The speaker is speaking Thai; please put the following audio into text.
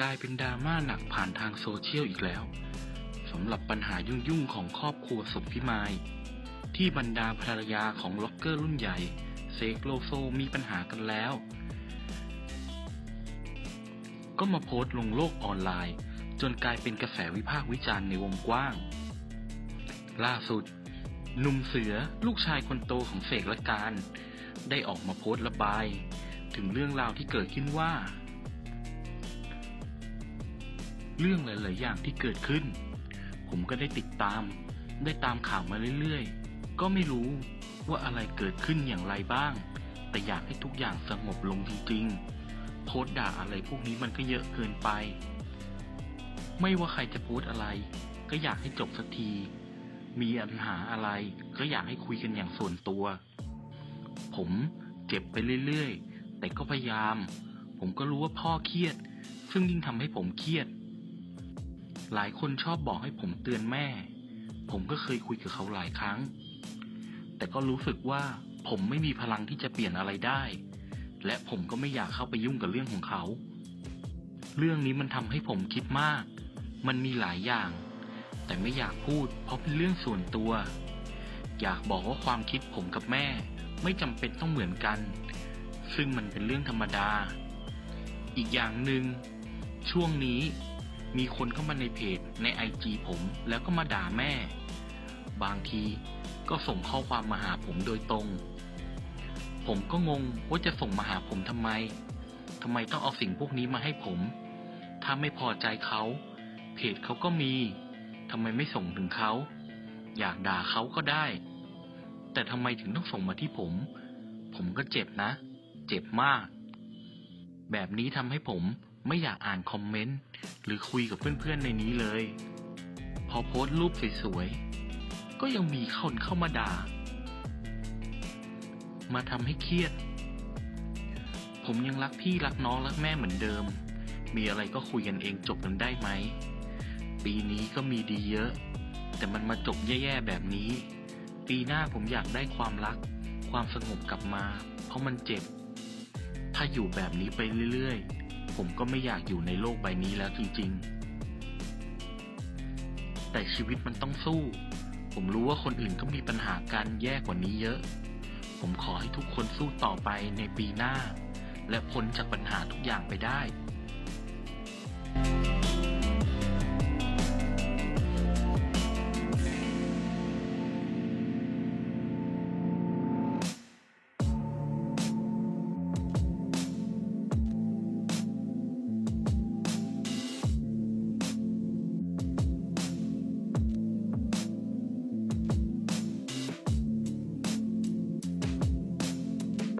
กลายเป็นดราม่าหนักผ่านทางโซเชียลอีกแล้วสำหรับปัญหายุ่งๆของครอบครัวสุพิมายที่บรรดาภรรยาของล็อกเกอร์รุ่นใหญ่เซกโลโซมีปัญหากันแล้ว ก็มาโพสต์ลงโลกออนไลน์ จนกลายเป็นกระแสวิพากษ์วิจารณ์ในวงกว้าง ล่าสุดหนุ่มเสือลูกชายคนโตของเสกและการ ได้ออกมาโพสต์ระบาย ถึงเรื่องราวที่เกิดขึ้นว่า เรื่องหลาย ๆ อย่างที่เกิดขึ้น ผมก็ได้ติดตาม ได้ตามข่าวมาเรื่อย ๆ ก็ไม่รู้ว่าอะไรเกิดขึ้นอย่างไรบ้าง แต่อยากให้ทุกอย่างสงบลงจริง ๆ โพสต์ด่าอะไรพวกนี้มันก็เยอะเกินไป ไม่ว่าใครจะโพสต์อะไร ก็อยากให้จบสักที มีปัญหาอะไร ก็อยากให้คุยกันอย่างส่วนตัว ผมเจ็บไปเรื่อย ๆ แต่ก็พยายาม ผมก็รู้ว่าพ่อเครียด ซึ่งยิ่งทำให้ผมเครียด หลายคนชอบบอกให้ผมเตือนแม่ ผมก็เคยคุยกับเขาหลายครั้ง แต่ก็รู้สึกว่าผมไม่มีพลังที่จะเปลี่ยนอะไรได้ และผมก็ไม่อยากเข้าไปยุ่งกับเรื่องของเขา เรื่องนี้มันทำให้ผมคิดมาก มันมีหลายอย่าง แต่ไม่อยากพูด เพราะเป็นเรื่องส่วนตัว อยากบอกว่าความคิดผมกับแม่ ไม่จำเป็นต้องเหมือนกัน ซึ่งมันเป็นเรื่องธรรมดา อีกอย่างหนึ่งช่วงนี้ มีคนเข้ามาในเพจในไอจีผมแล้วก็มาด่าแม่ บางทีก็ส่งข้อความมาหาผมโดยตรง ผมก็งงว่าจะส่งมาหาผมทำไมทำไมต้องเอาสิ่งพวกนี้มาให้ผม ถ้าไม่พอใจเขาเพจเขาก็มีทำไมไม่ส่งถึงเขา อยากด่าเขาก็ได้ แต่ทำไมถึงต้องส่งมาที่ผม ผมก็เจ็บนะ เจ็บมาก แบบนี้ทำให้ผม ไม่อยากอ่านคอมเมนต์หรือคุยกับเพื่อนๆในนี้เลย พอโพสต์รูปสวยๆ ก็ยังมีคนเข้ามาด่า มาทำให้เครียด ผมยังรักพี่รักน้องรักแม่เหมือนเดิม มีอะไรก็คุยกันเองจบกันได้ไหม ปีนี้ก็มีดีเยอะ แต่มันมาจบแย่ๆแบบนี้ ปีหน้าผมอยากได้ความรัก ความสงบกลับมา เพราะมันเจ็บ ถ้าอยู่แบบนี้ไปเรื่อยๆ ผมก็ไม่อยากอยู่ในโลกใบนี้แล้วจริงๆ แต่ชีวิตมันต้องสู้ ผมรู้ว่าคนอื่นก็มีปัญหาการแย่กว่านี้เยอะ ผมขอให้ทุกคนสู้ต่อไปในปีหน้า และพ้นจากปัญหาทุกอย่างไปได้